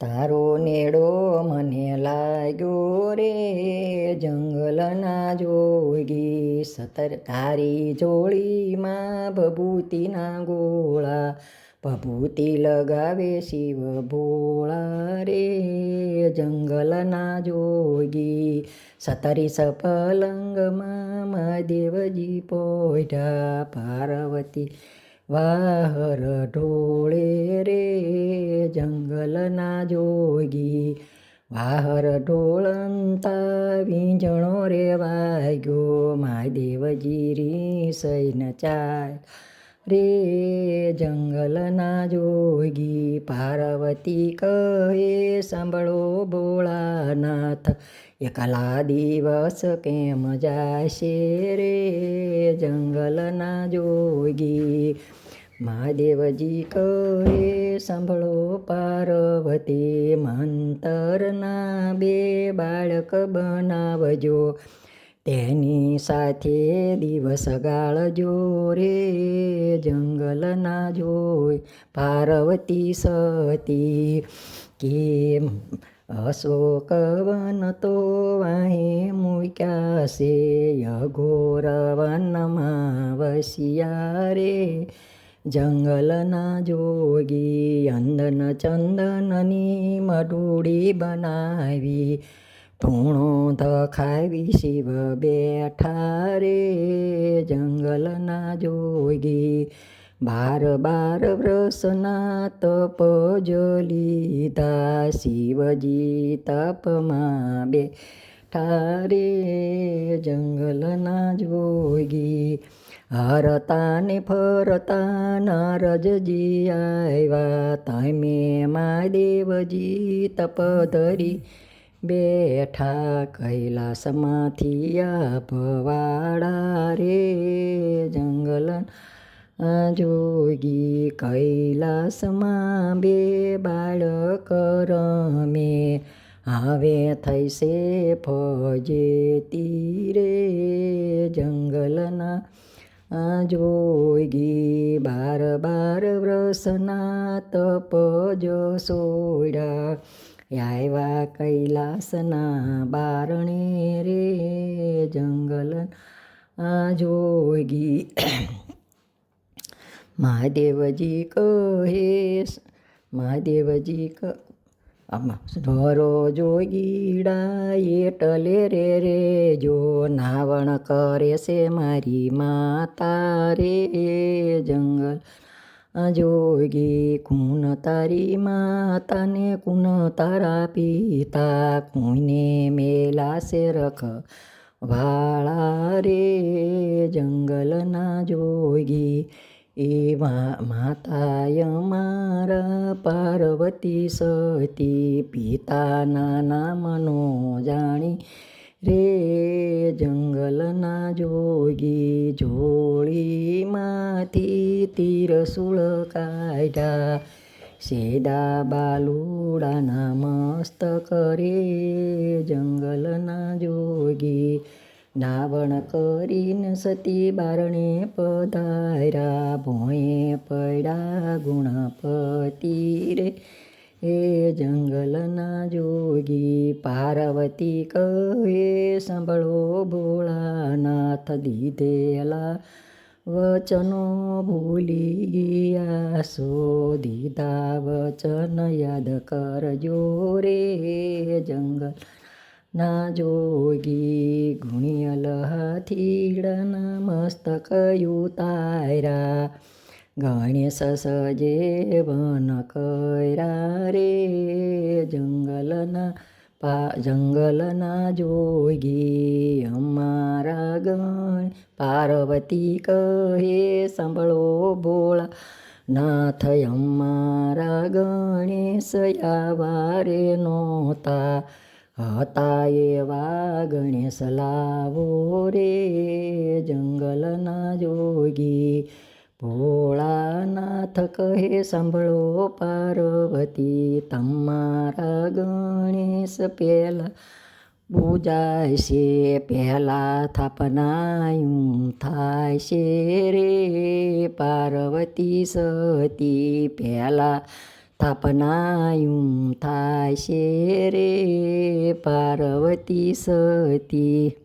તારો નેડો મને લાગ્યો રે, જંગલના જોગી સતર તારી જોડીમાં ભભૂતિના ગોળા, ભભૂતિ લગાવે શિવ ભોળા રે, જંગલના જોગી સતરી સપલંગમાં મહાદેવજી પોઢા, પાર્વતી વાહર ઢોળે રે જંગલના જોગી વાહર ઢોળંતા વીંજણો રે વાગ્યો દેવજી રી સૈન ચાય રે જંગલના જોગી પાર્વતી કહે સાંભળો ભોળાનાથ, એકલા દિવસ કેમ જાશે રે જંગલના જોગી મહાદેવજી કહે, સાંભળો પાર્વતી, મંતરના બે બાળક બનાવજો. તેની સાથે દિવસ ગાળજો રે જંગલના જોઈ પાર્વતી સતી, કેમ અશોક વન તો અહીં મૂક્યા છે? યઘોર વનમાં વસિયા રે. જંગલના જોગી અંદન ચંદનની મઢુડી બનાવી ધૂણો ધખાવી શિવ બેઠા રે. જંગલના જોગી બાર બાર વ્રસના તપ જલીતા શિવજી તપમાં બે ઠારે જંગલના જોગી હરતા ફરતા નારજજી આવ્યા. તમે મા દેવજી તપ ધરી બેઠા કૈલાસમાંથી આપવાળા રે જંગલ જોગી કૈલાસમાં બે બાળક રમે. હવે થઈશે ફજે તીરે જંગલના જોગી બાર બાર વ્રસના તપ સોડા આવ્યા કૈલાસના બારણે રે જંગલ જોગી મહાદેવજી કહે, મહાદેવજી ક આમાં ઢોરો જોગીડા એટલે રે રે, જો નાવણ કરે છે મારી માતા રે જંગલ. જોગી કુન તારી માતાને કુન તારા પિતા કોઈને મેલાશે રખ વાળા રે જંગલના જોગી. એ માતાય મારા પાર્વતી સતી પિતાના નામનો જાણી રે જંગલના જોગી જોડીમાંથી તીરસુળ કાઢ્યા. સેદા બાલુડાના મસ્તક રે જંગલના જોગી નાવણ કરીને સતી બારણે પધાર્યા ભોંએ પડ્યા ગુણપતિ રે. એ જંગલના જોગી, પાર્વતી કહે, સાંભળો ભોળાનાથ દીધેલા વચનો ભૂલિયા સો દીધા વચન યાદ કરજો રે જંગલ ના જોગી ગુણિયલ હાથીડાના મસ્તક યુતારા ગણેશ સજે વન કર્યા રે. જંગલના પા, જંગલના જોગી અમારા ગણ. પાર્વતી કહે, સાંભળો ભોળા નાથ અમારા ગણેશ આવારે નહોતા હતા એવા ગણેશ લાવો રે જંગલના જોગી. ભોળાનાથ કહે, સાંભળો પાર્વતી, તમારા ગણેશ પહેલા પૂજાય છે. પહેલાં થાપનાયું થાય છે રે પાર્વતી સતી. પહેલાં સ્થાપનાયું થાય છે રે પાર્વતી સતી.